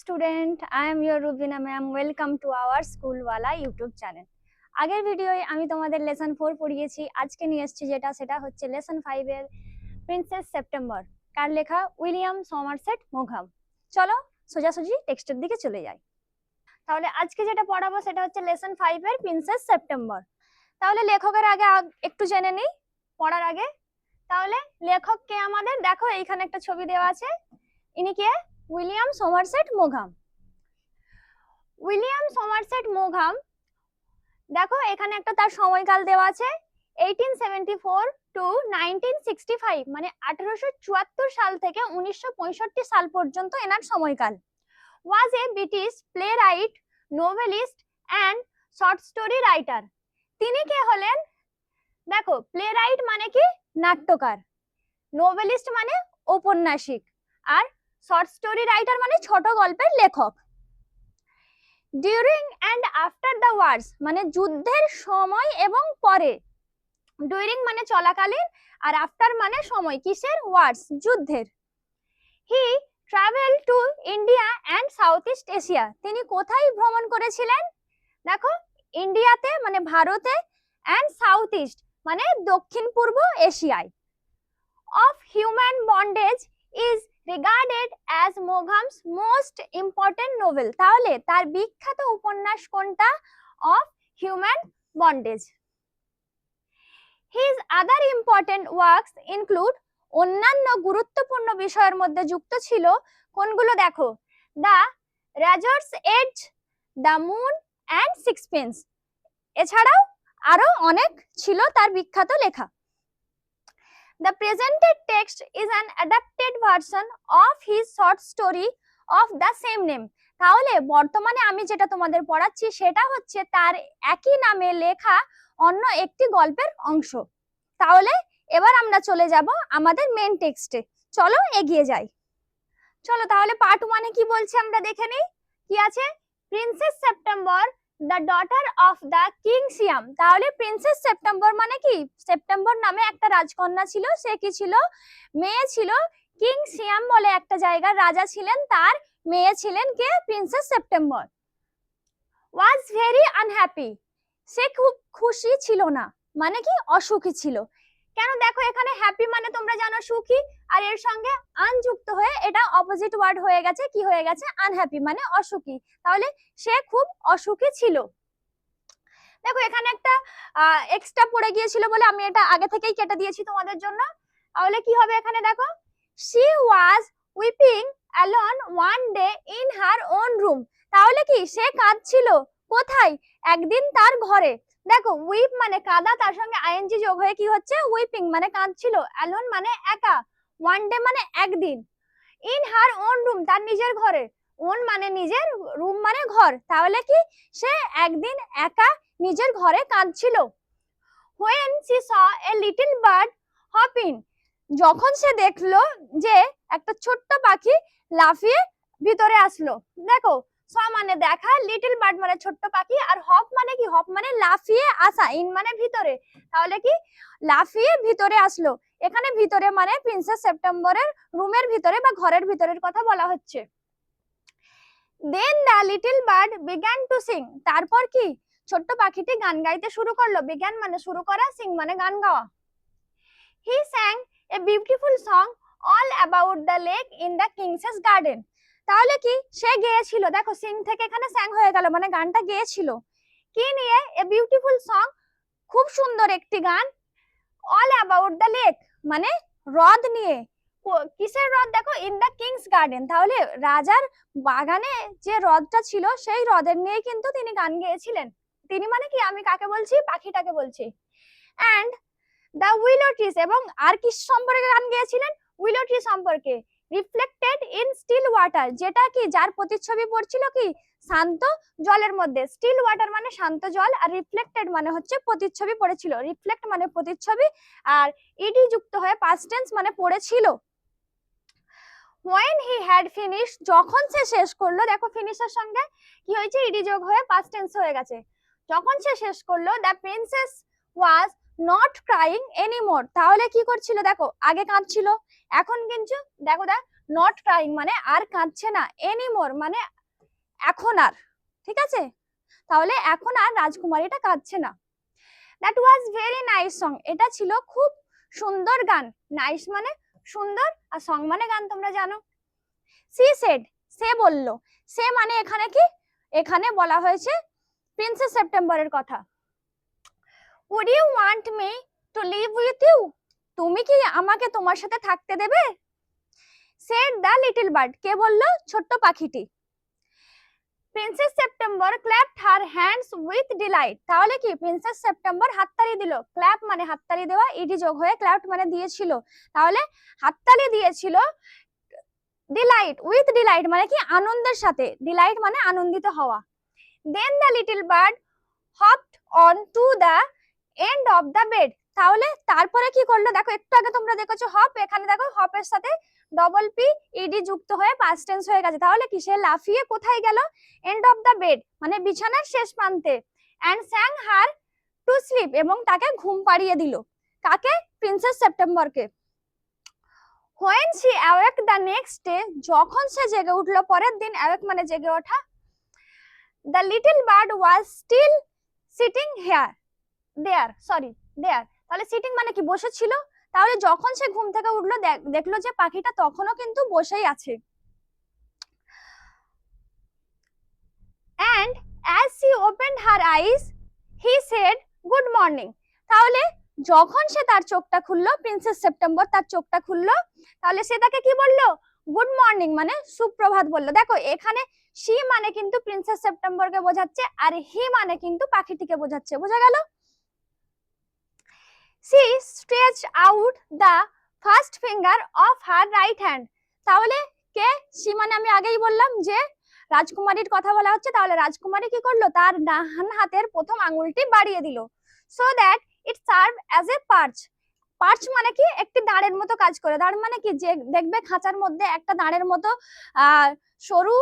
Student I am your Rubina ma'am welcome to our Schoolwala YouTube channel আগের ভিডিওয়ে আমি তোমাদের লেসন ফোর পড়িয়েছি। আজকে নিয়ে এসেছি যেটা, সেটা হচ্ছে লেসন ফাইভের প্রিন্সেস সেপ্টেম্বর কার লেখা উইলিয়াম সমারসেট মোঘাম। চলো সোজাসুজি টেক্সটের দিকে চলে যাই। তাহলে আজকে যেটা পড়াবো, সেটা হচ্ছে লেসন ফাইভের প্রিন্সেস সেপ্টেম্বর তাহলে লেখকের আগে, একটু জেনে নিই, পড়ার আগে। তাহলে লেখক কে আমাদের? দেখো, এইখানে একটা ছবি দেওয়া আছে। ইনি কে? উইলিয়াম সোমারসেট মোঘাম। উইলিয়াম সোমারসেট মোঘাম, দেখো এখানে একটা তার সময়কাল দেওয়া আছে eighteen seventy four to nineteen sixty five মানে আঠারোশো চুয়াত্তর সাল থেকে উনিশশো পঁয়ষট্টি সাল পর্যন্ত এনার সময়কাল। Was a British playwright novelist and short story writer তিনি কে হলেন? দেখো প্লে রাইট মানে কি? নাট্যকার। নোভেলিস্ট মানে ঔপন্যাসিক। আর শর্ট স্টোরি রাইটার মানে ছোট গল্পের লেখক। During and after the wars মানে যুদ্ধের সময় এবং পরে। ডিউরিং মানে চলাকালীন আর আফটার মানে সময়, কিসের? ওয়ার্স যুদ্ধের। He travel to India and south east Asia তিনি কোথায় ভ্রমণ করেছিলেন? দেখো ইন্ডিয়াতে মানে ভারতে অ্যান্ড সাউথ ইস্ট মানে দক্ষিণ পূর্ব এশিয়ায় of human bondage is regarded as Maugham's most important novel তাহলে তার বিখ্যাত উপন্যাস কোনটা? Of human bondage his other important works include অন্যান্য গুরুত্বপূর্ণ বিষয়ের মধ্যে যুক্ত ছিল কোনগুলো দেখো? The razor's edge the moon and sixpence এছাড়াও আরও অনেক ছিল তার বিখ্যাত লেখা। The presented text is an adapted version of his short story of the same name. তাহলে বর্তমানে আমি যেটা তোমাদের পড়াচ্ছি সেটা হচ্ছে তার একই নামে লেখা অন্য একটি গল্পের অংশ। তাহলে এবার আমরা চলে যাব আমাদের মেন টেক্সটে চলো এগিয়ে যাই। চলো তাহলে পার্ট ওয়ানে কি বলছে আমরা দেখে নিই? কি আছে? Princess September the daughter of the king Siam তাহলে প্রিন্সেস সেপ্টেম্বর মানে কি? সেপ্টেম্বর নামে একটা রাজকন্যা ছিল, সে কি ছিল? মেয়ে ছিল কিং সিয়াম বলে একটা জায়গার রাজা ছিলেন, তার মেয়ে ছিলেন কে? Princess September was very unhappy সে খুব খুশি ছিল না মানে কি? অসুখী ছিল। কেন দেখো এখানে হ্যাপি মানে তোমরা জানো সুখী, আর এর সঙ্গে আনযুক্ত হয়ে এটা অপোজিট ওয়ার্ড হয়ে গেছে, কি হয়ে গেছে? আনহ্যাপি মানে অসুখী। তাহলে সে খুব অসুখী ছিল। দেখো এখানে একটা এক্সট্রা পড়ে গিয়েছিল বলে আমি এটা আগে থেকেই কেটে দিয়েছি তোমাদের জন্য। তাহলে কি হবে এখানে দেখো? She was weeping alone one day in her own room তাহলে কি সে কাঁদছিল? কোথায়? একদিন তার ঘরে। দেখো উইপ মানে কাদা, তার সঙ্গে আইএনজি যোগ হয়ে কি হচ্ছে? উইপিং মানে কাঁদছিল। অ্যালোন মানে একা। ওয়ান ডে মানে একদিন। ইন হার ওন রুম তার নিজের ঘরে ওন মানে নিজের রুম মানে ঘর। তাহলে কি? সে একদিন একা নিজের ঘরে কাঁদছিল। When she saw a little bird hop যখন সে দেখল যে একটা ছোট্ট পাখি লাফিয়ে ভিতরে আসলো। দেখো স মানে দেখা লিটল বার্ড মানে ছোট্ট পাখি, আর হপ মানে কি? হপ মানে লাফিয়ে আসা ইন মানে ভিতরে। তাহলে কি? লাফিয়ে ভিতরে আসলো। এখানে ভিতরে মানে প্রিন্সেস সেপ্টেম্বরের রুমের ভিতরে বা ঘরের ভিতরের কথা বলা হচ্ছে। Then the little bird began to sing তারপর কি? ছোট্ট পাখিটি গান গাইতে শুরু করল। বিজ্ঞান মানে শুরু করা সিং মানে গান গাওয়া। He sang a beautiful song all about the lake in the king's garden তাহলে কি? সে গেয়েছিল। দেখো, সিং থেকে এখানে স্যাং হয়ে গেল মানে গানটা গেয়েছিল। কি নিয়ে? এ বিউটিফুল সং খুব সুন্দর একটি গান। অল অ্যাবাউট দ্য লেক মানে হ্রদ নিয়ে। কিসের হ্রদ? দেখো ইন দ্য কিংস গার্ডেন তাহলে রাজার বাগানে যে হ্রদটা ছিল, সেই হ্রদের নিয়ে কিন্তু তিনি গান গেয়েছিলেন। তিনি মানে কি? আমি কাকে বলছি? পাখিটাকে বলছি। অ্যান্ড দ্য উইলো ট্রিস এবং আর কি সম্পর্কে গান গেয়েছিলেন? উইলো ট্রি সম্পর্কে। রিফ্লেক্টেড ইন স্টিল ওয়াটার যেটা কি, যার প্রতিচ্ছবি পড়ছিল কি, শান্ত জলের মধ্যে। স্টিল ওয়াটার মানে শান্ত জল আর রিফ্লেক্টেড মানে হচ্ছে প্রতিচ্ছবি পড়েছিল। রিফ্লেক্ট মানে প্রতিচ্ছবি আর ইডি যুক্ত হয়ে পাস্ট টেন্স মানে পড়েছিল। হোয়েন হি হ্যাড ফিনিশ যখন সে শেষ করল, দেখো ফিনিশের সঙ্গে কি হয়েছে? ইডি যোগ হয়ে পাস্ট টেন্স হয়ে গেছে। যখন সে শেষ করল the princess was not crying anymore তাহলে কি করছিল? দেখো, আগে কাঁদছিল, এখন কিন্তু, দেখো দেখ নট ক্রাইং মানে আর কাঁদছে না এনিমোর মানে এখন আর, ঠিক আছে? তাহলে এখন আর রাজকুমারীটা কাঁদছে না। That was very nice song এটা ছিল খুব সুন্দর গান। নাইস মানে সুন্দর আর সং মানে গান তোমরা জানো। সি সেড সে বলল। সে মানে এখানে কি? এখানে বলা হয়েছে প্রিন্সেস সেপ্টেম্বরের কথা। Would you want me to live with you তুমি কি আমাকে তোমার সাথে থাকতে দেবে? সেড দ্য লিটল বার্ড কে বলল? ছোট্ট পাখিটি। Princess September clapped her hands with delight তাহলে কি প্রিন্সেস সেপ্টেম্বর হাততালি দিল? ক্ল্যাপ মানে হাততালি দেওয়া ইডি যোগ হয়ে ক্ল্যাপ মানে দিয়েছিল। তাহলে হাততালি দিয়েছিল ডিলাইট উইথ ডিলাইট মানে কি? আনন্দের সাথে। ডিলাইট মানে আনন্দিত হওয়া। Then the little bird hopped on to the end of the bed তাহলে তারপরে কি করল? দেখো, একটু আগে তোমরা দেখেছ হপ এখানে দেখো হপের সাথে ডবল পি ইডি যুক্ত হয়ে পাস্ট টেন্স হয়ে গেছে। তাহলে কি? সে লাফিয়ে কোথায় গেল? এন্ড অফ দ্য বেড মানে বিছানার শেষ প্রান্তে। And sang her to sleep এবং তাকে ঘুম পাড়িয়ে দিল। কাকে? Princess সেপ্টেম্বরকে when she awake the next day যখন সে জেগে উঠল, পরের দিন অ্যাওয়েক মানে জেগে ওঠা the little bird was still sitting here there sorry there তাহলে সিটিং মানে কি? বসেছিল? তাহলে যখন সে ঘুম থেকে উঠল, দেখ- দেখল যে পাখিটা তখনও কিন্তু বসেই আছে। And as she opened her eyes he said good morning তাহলে যখন সে তার চোখটা খুললো প্রিন্সেস সেপ্টেম্বর তার চোখটা খুললো, তাহলে সে তাকে কি বলল? গুড মর্নিং মানে সুপ্রভাত বলল। দেখো, এখানে সি মানে কিন্তু প্রিন্সেস সেপ্টেম্বরকে বোঝাচ্ছে, আর হি মানে কিন্তু পাখিটিকে বোঝাচ্ছে। বোঝা গেল? She stretch out the first finger of her right hand তাহলে কে? সি মানে আমি আগেই বললাম যে রাজকুমারীর কথা বলা হচ্ছে। তাহলে রাজকুমারী কি করল? তার ডান হাতের প্রথম আঙুলটি বাড়িয়ে দিল। So that it serve as a perch perch মানে কি? একটি দাঁড়ের মতো কাজ করে। দাঁড় মানে কি? যে দেখবে খাঁচার মধ্যে একটা দাঁড়ের মতো, আহ, সরু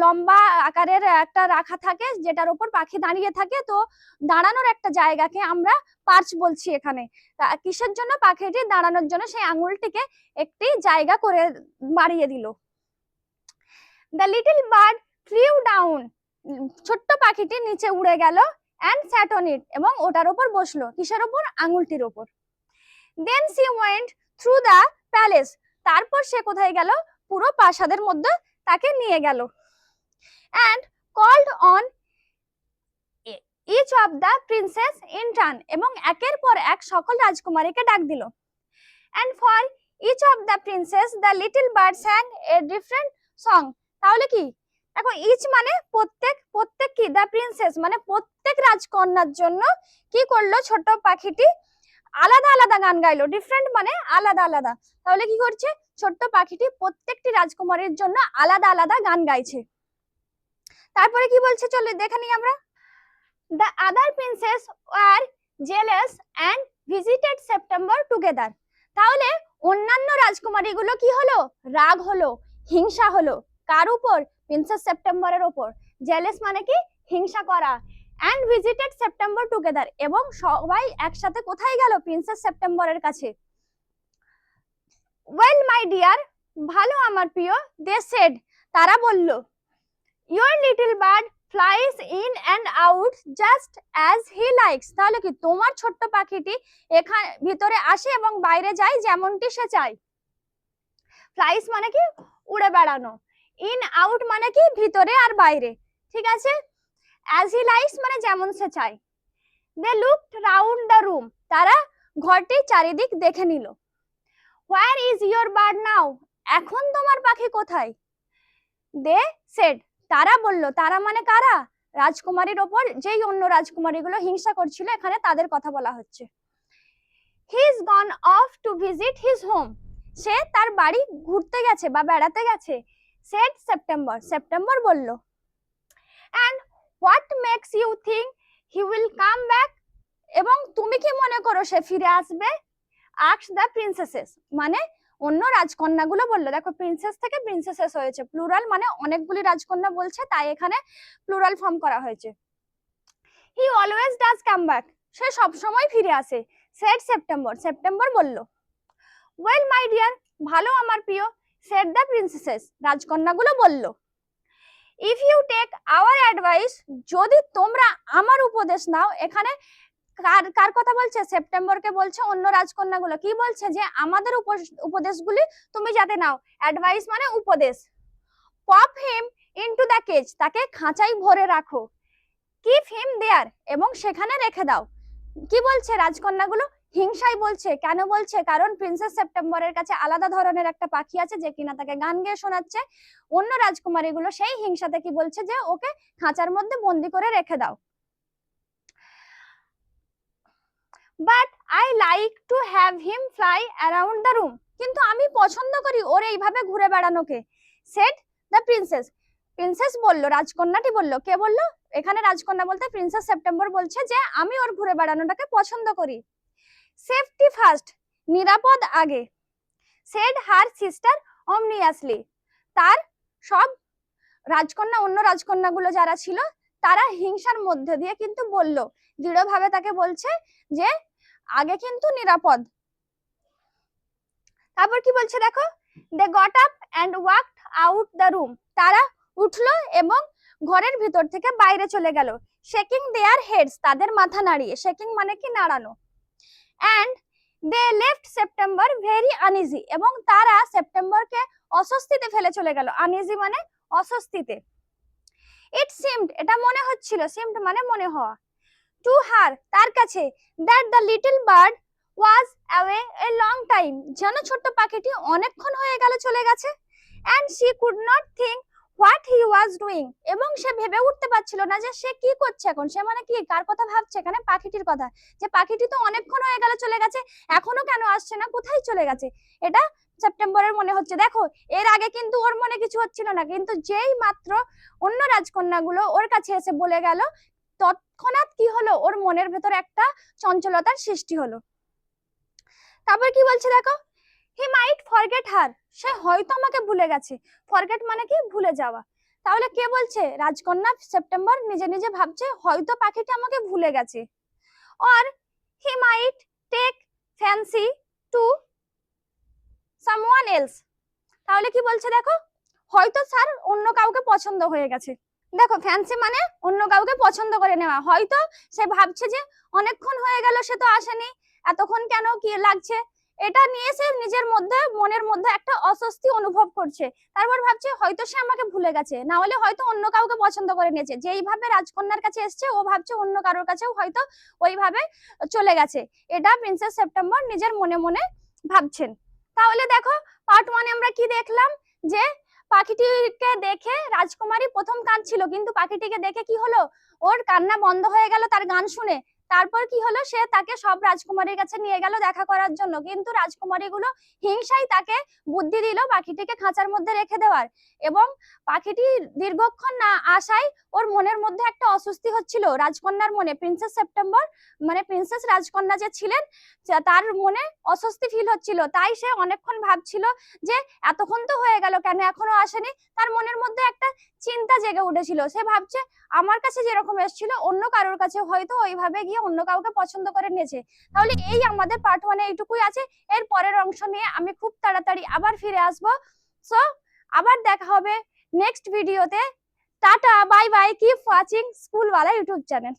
লম্বা আকারের একটা রাখা থাকে যেটার উপর পাখি দাঁড়িয়ে থাকে। তো দাঁড়ানোর একটা জায়গাকে আমরা পার্চ বলছি এখানে। কিসের জন্য পাখিটি দাঁড়ানোর জন্য সেই আঙুলটিকে একটি জায়গা করে বাড়িয়ে দিল। The little bird flew down ছোট্ট পাখিটি নিচে উড়ে গেল অ্যান্ড স্যাট অন ইট এবং ওটার উপর বসল। কিসের উপর? আঙুলটির উপর। Then she went through the palace তারপর সে কোথায় গেল? পুরো প্রাসাদের মধ্যে তাকে নিয়ে গেল। And called on each of the princess in turn এবং একের পর এক সকল রাজকুমারীকে ডাক দিল। And for each of the princess the little bird sang a different song তাহলে কি? দেখো ইচ মানে প্রত্যেক প্রত্যেক কি? দ্য প্রিন্সেস মানে প্রত্যেক রাজকন্যার জন্য কি করল? ছোট পাখিটি আলাদা আলাদা গান গাইলো। ডিফারেন্ট মানে আলাদা আলাদা। তাহলে কি করছে? ছোট্ট পাখিটি প্রত্যেকটি রাজকুমারীর জন্য আলাদা আলাদা গান গাইছে। তারপরে কি বলছে? চলো দেখে নিই আমরা। The other princess are jealous and visited September together তাহলে অন্যান্য রাজকুমারীগুলো কি হলো? রাগ হলো, হিংসা হলো। কার উপর? প্রিন্সেস সেপ্টেম্বরের উপর। জেলাস মানে কি? হিংসা করা। অ্যান্ড ভিজিটেড সেপ্টেম্বর টুগেদার এবং সবাই একসাথে কোথায় গেল? প্রিন্সেস সেপ্টেম্বরের কাছে। ওয়েল মাই ডিয়ার ভালো আমার প্রিয় দে সেড তারা বলল your little bird flies in and out just as he likes তাহলে কি তোমার ছোট্ট পাখিটি এখানে, ভিতরে আসে এবং বাইরে যায় যেমনটি সে চায়? ফ্লাইস মানে কি? উড়ে বেড়ানো। ইন আউট মানে কি? ভিতরে আর বাইরে। ঠিক আছে? অ্যাজ হি লাইকস মানে যেমন সে চায়। They looked round the room তারা ঘরটি চারিদিক দেখে নিল। Where is your bird now এখন তোমার পাখি কোথায়? দে সেড তারা বলল, তারা মানে কারা? রাজকুমারীর ওপর যেই অন্য রাজকুমারীগুলো হিংসা করছিল, এখানে তাদের কথা বলা হচ্ছে। He is gone off to visit his home সে তার বাড়ি ঘুরতে গেছে বা বেড়াতে গেছে। সেট সেপ্টেম্বর সেপ্টেম্বর বলল and what makes you think he will come back এবং তুমি কি মনে করো সে ফিরে আসবে? আক্স দ্য প্রিন্সেসেস মানে অন্য রাজকন্যাগুলো বলল, দেখো প্রিন্সেস থেকে প্রিন্সেসেস হয়েছে। প্লুরাল মানে অনেকগুলি রাজকন্যা বলছে, তাই এখানে প্লুরাল ফর্ম করা হয়েছে। He always does come back সে সবসময় ফিরে আসে। সেট সেপ্টেম্বর সেপ্টেম্বর বলল ওয়েল মাই ডিয়ার ভালো আমার প্রিয় সেড দ্য প্রিন্সেসেস রাজকন্যাগুলো বলল if you take our advice যদি তোমরা আমার উপদেশ নাও, এখানে কার কার কথা বলছে? সেপ্টেম্বরকে বলছে অন্য রাজকন্যাগুলো। কি বলছে? যে আমাদের উপদেশগুলি তুমি যাতে নাও। অ্যাডভাইস মানে উপদেশ। Pop him into the cage তাকে খাঁচাই ভরে রাখো। কিপ হিম দেয়ার এবং সেখানে রেখে দাও। কি বলছে রাজকন্যাগুলো? হিংসাই বলছে। কেন বলছে? কারণ প্রিন্সেস সেপ্টেম্বরের কাছে আলাদা ধরনের একটা পাখি আছে যে কিনা তাকে গান গেয়ে শোনাচ্ছে। অন্য রাজকুমারীগুলো সেই হিংসাতে কি বলছে? যে ওকে খাঁচার মধ্যে বন্দি করে রেখে দাও। But I like to have him fly around the room কিন্তু আমি পছন্দ করি ওর এইভাবে ঘুরে বেড়ানোকে। সেট দ্য প্রিন্সেস প্রিন্সেস বলল, রাজকন্যাটি বলল, কে বলল? এখানে রাজকন্যা বলতে প্রিন্সেস সেপ্টেম্বর বলছে যে, আমি ওর ঘুরে বেড়ানোটাকে পছন্দ করি। সেফটি ফার্স্ট নিরাপদ আগে। সেড হার সিস্টার অমনিয়াসলি তার সব রাজকন্যা, অন্য রাজকন্যাগুলো যারা ছিল, তারা হিংসার মধ্যে দিয়ে কিন্তু বলল। দৃঢ়ভাবে তাকে বলছে যে আগে কিন্তু নিরাপদ। তারপর কি বলছে দেখো? They got up and walked out the room তারা উঠল এবং ঘরের ভিতর থেকে বাইরে চলে গেল। শেকিং দেয়ার হেডস তাদের মাথা নাড়িয়ে। শেকিং মানে কি? নাড়ানো। And they left September very uneasy এবং তারা সেপ্টেম্বরকে অস্বস্তিতে ফেলে চলে গেল। আনইজি মানে অস্বস্তিতে। ইট সিমড এটা মনে হচ্ছিল। সিমড মানে মনে হওয়া। টু হার তার কাছে that the little bird was away a long time যেন ছোট্ট পাখিটি অনেকক্ষণ হয়ে গেল চলে গেছে and she could not think what he was doing এবং সে ভেবে উঠতে পারছিল না যে সে কি করছে এখন। সে মানে কি? কার কথা ভাবছে এখানে? পাখিটির কথা। যে পাখিটি তো অনেকক্ষণ হয়ে গেল চলে গেছে, এখনও কেন আসছে না? কোথায় চলে গেছে? এটা সেপ্টেম্বরের মনে হচ্ছে। দেখো, এর আগে কিন্তু ওর মনে কিছু হচ্ছিল না। কিন্তু যেই মাত্র অন্য রাজকন্যাগুলো ওর কাছে এসে বলে গেল তৎক্ষণাৎ কি হলো? ওর মনের ভেতর একটা চঞ্চলতার সৃষ্টি হলো। তারপর কি বলছে দেখো? হি মাইট ফরগেট হার সে হয়তো আমাকে ভুলে গেছে। ফরগেট মানে কি? ভুলে যাওয়া। তাহলে কে বলছে? রাজকন্যা সেপ্টেম্বর নিজে নিজে ভাবছে, হয়তো পাখিটা আমাকে ভুলে গেছে। Or he might take fancy to someone else তাহলে কি বলছে দেখো? হয়তো স্যার অন্য কাউকে পছন্দ হয়ে গেছে। দেখো ফ্যান্সি মানে অন্য কাউকে পছন্দ করে নেওয়া। হয়তো সে ভাবছে যে অনেকক্ষণ হয়ে গেল, সে তো আসেনি। এতক্ষণ কেন কি লাগছে? এটা নিয়ে সে নিজের মধ্যে, মনের মধ্যে একটা অস্বস্তি অনুভব করছে। তারপর ভাবছে হয়তো সে আমাকে ভুলে গেছে। না হলে হয়তো অন্য কাউকে পছন্দ করে নিয়েছে। যেইভাবে রাজকন্যার কাছে এসছে, ও ভাবছে অন্য কারোর কাছেও হয়তো ওইভাবে চলে গেছে। এটা প্রিন্সেস সেপ্টেম্বর নিজের মনে মনে ভাবছেন। তাহলে দেখো পার্ট ওয়ানে আমরা কি দেখলাম? যে পাখিটিকে দেখে রাজকুমারী প্রথম কাঁদছিল, কিন্তু পাখিটিকে দেখে কি হলো? ওর কান্না বন্ধ হয়ে গেল তার গান শুনে। তারপর কি হলো? সে তাকে সব রাজকুমারীর কাছে নিয়ে গেল দেখা করার জন্য। কিন্তু রাজকুমারীগুলো হিংসাই তাকে বুদ্ধি দিল পাখিটিকে খাঁচার মধ্যে রেখে দেওয়ার। এবং পাখিটি দীর্ঘক্ষণ না আসায় ওর মনের মধ্যে একটা অস্বস্তি হচ্ছিল। রাজকন্যার মনে প্রিন্সেস সেপ্টেম্বর মানে প্রিন্সেস রাজকন্যা যে ছিলেন তার মনে অস্বস্তি ফিল হচ্ছিল। তাই সে অনেকক্ষণ ভাবছিল যে, এতক্ষণ তো হয়ে গেল, কেন এখনও আসেনি? তার মনের মধ্যে একটা চিন্তা জেগে উঠেছিল। সে ভাবছে, আমার কাছে যেরকম এসেছিল, অন্য কারোর কাছে হয়তো ওইভাবে গিয়ে অন্য কাউকে পছন্দ করে নিয়েছে। তাহলে এই আমাদের পার্ট ওয়ানে এইটুকুই আছে। এর পরের অংশ নিয়ে আমি খুব তাড়াতাড়ি আবার ফিরে আসব। সো আবার দেখা হবে নেক্সট ভিডিওতে tata bye bye keep watching Schoolwala YouTube channel